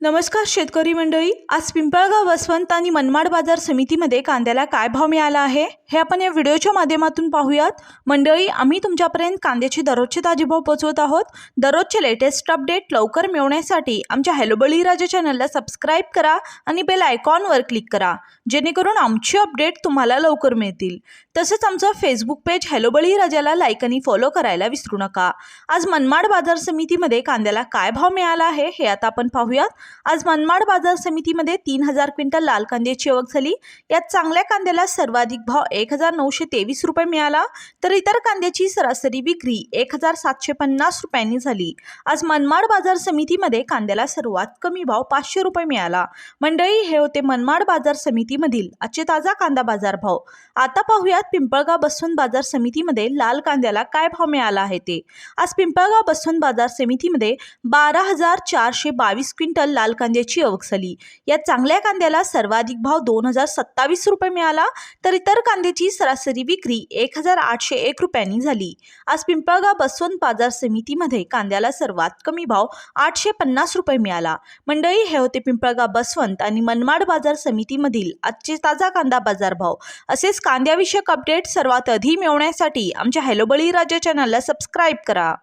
नमस्कार शेतकरी मंडळी आज पिंपळगाव वसवंत आणि मनमाड बाजार समितीमध्ये कांद्याला काय भाव मिळाला आहे हे आपण या व्हिडिओच्या माध्यमातून पाहूयात. मंडळी आम्ही तुमच्यापर्यंत कांद्याची दररोजचे ताजे भाव पोहोचवत आहोत. दररोजचे लेटेस्ट अपडेट लवकर मिळवण्यासाठी आमच्या हॅलो बळीराजा चॅनलला सबस्क्राईब करा आणि बेल आयकॉनवर क्लिक करा जेणेकरून आमची अपडेट तुम्हाला लवकर मिळतील. तसंच आमचं फेसबुक पेज हॅलो बळीराजाला लाईक आणि फॉलो करायला विसरू नका. आज मनमाड बाजार समितीमध्ये कांद्याला काय भाव मिळाला आहे हे आता आपण पाहूयात. आज मनमाड बाजार समितीमध्ये तीन हजार क्विंटल लाल कांद्याची आवक झाली. यात चांगल्या कांद्याला सर्वाधिक भाव एक हजार नऊशे तेवीस रुपये मिळाला. तर इतर कांद्याची सरासरी विक्री एक हजार सातशे पन्नास रुपयांनी झाली. आज मनमाड बाजार समितीमध्ये कांद्याला सर्वात कमी भाव पाचशे रुपये मिळाला. मंडळी हे होते मनमाड बाजार समितीमधील आजचे ताजा कांदा बाजार भाव आता पाहूयात पिंपळगाव बसवंत बाजार समितीमध्ये लाल कांद्याला काय भाव मिळाला आहे ते. आज पिंपळगाव बसवंत बाजार समितीमध्ये बारा हजार चारशे बावीस क्विंटल लाल कांद्याची आवक झाली. या चांगल्या कांद्याला सर्वाधिक भाव दोन हजार सत्तावीस रुपये मिळाला तर इतर कांद्याची सरासरी विक्री एक हजार आठशे एक रुपयांनी झाली. आज पिंपळगाव बसवंत बाजार समितीमध्ये कांद्याला सर्वात कमी भाव आठशे पन्नास रुपये मिळाला. मंडळी हे होते पिंपळगाव बसवंत आणि मनमाड बाजार समितीमधील आजचे ताजा कांदा बाजार भाव. असेच कांद्याविषयक अपडेट सर्वात आधी मिळवण्यासाठी आमच्या हॅलो बळीराजा चॅनलला सबस्क्राईब करा.